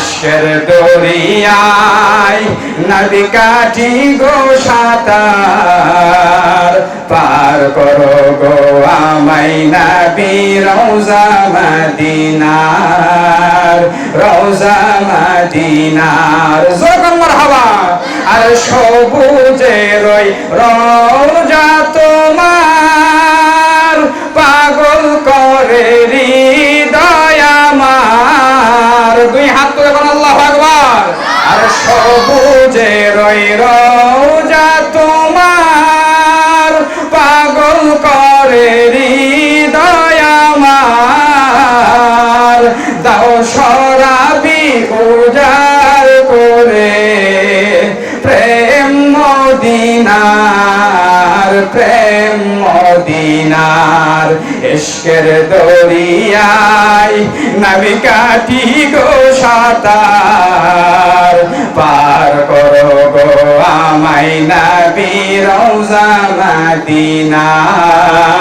ইশকের দরিয়ায় নদী কাটি গো সাতার। পার করো গো আমাই নবী রওজা মদিনার রওজা মদিনার। জোরকন মারহাবা। আর সবুজে রই রওজা করে হৃদয় আমার, দাও সরাবি উজার করে। প্রেম মদিনার প্রেম মদিনার ইশকের দরিয়ায় নবী কাটি গো সাতার। পার করো গো আমাই নবী রওজা মদিনার।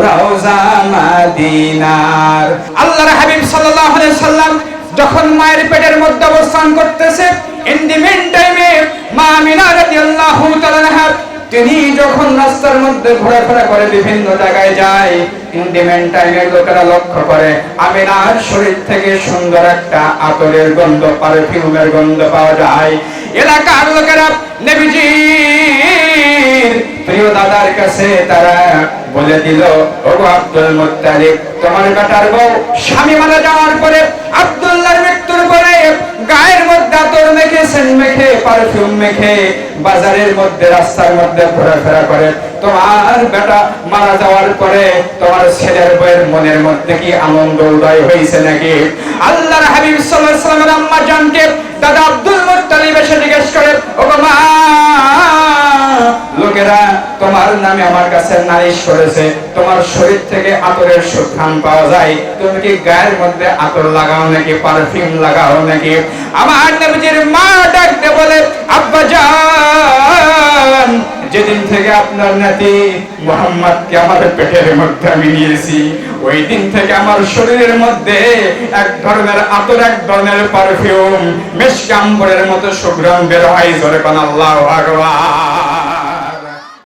রওজা মদিনার। আল্লাহর হাবিব সাল্লাল্লাহু আলাইহি সাল্লাম যখন মায়ের পেটের মধ্যে অবস্থান করতেছে ইন দি মিন টাইমে মা আমিনা রাদিয়াল্লাহু তাআলা তিনি যখন রাস্তার মধ্যে ঘোরাফেরা করে বিভিন্ন জায়গায় যায় ইন্ডিমেন্ট টাইমের লোকেরা লক্ষ্য করে, আমিনার শরীর থেকে সুন্দর একটা আতরের গন্ধ পারফিউমের গন্ধ পাওয়া যায়। এলাকার লোকেরা দাদার কাছে তারা বলে দিল, ওগো আব্দুল মুত্তালিব, তোমার বেটার বউ স্বামী মারা যাওয়ার পরে আব্দুল্লাহর মৃত্যুর পরে গায়ের মধ্যে আতর মেখে, সেন মেখে, পারফিউম মেখে বাজারের মধ্যে, রাস্তার মধ্যে ঘোরাফেরা করে। তোমার বেটা মারা যাওয়ার পরে তোমার ছেলের বউয়ের মনের মধ্যে কি আনন্দ উদয় হয়েছে নাকি? আল্লাহর হাবিব সাল্লাল্লাহু আলাইহি ওয়াসাল্লামের আম্মা জানকে দাদা আব্দুল মুত্তালিব তোমার নামে আমার কাছে নালিশ করেছে। তোমার শরীর থেকে আতরের সুখান পাওয়া যায়। তুমি কি গায়ের মধ্যে আতর লাগাও নাকি পারফিউম লাগাও নাকি? আমার নবীজির মা ডাকতে বলে, আব্বা জান, যেদিন থেকে আপনার নাতি মোহাম্মদকে আমার পেটের মধ্যে আমি নিয়েছি, ওই দিন থেকে আমার শরীরের মধ্যে এক ধরনের আতর, এক ধরনের পারফিউম মেশকাম্বরের মতো সুগ্রাম বের হয়। জোরে পান আল্লাহ ভগবান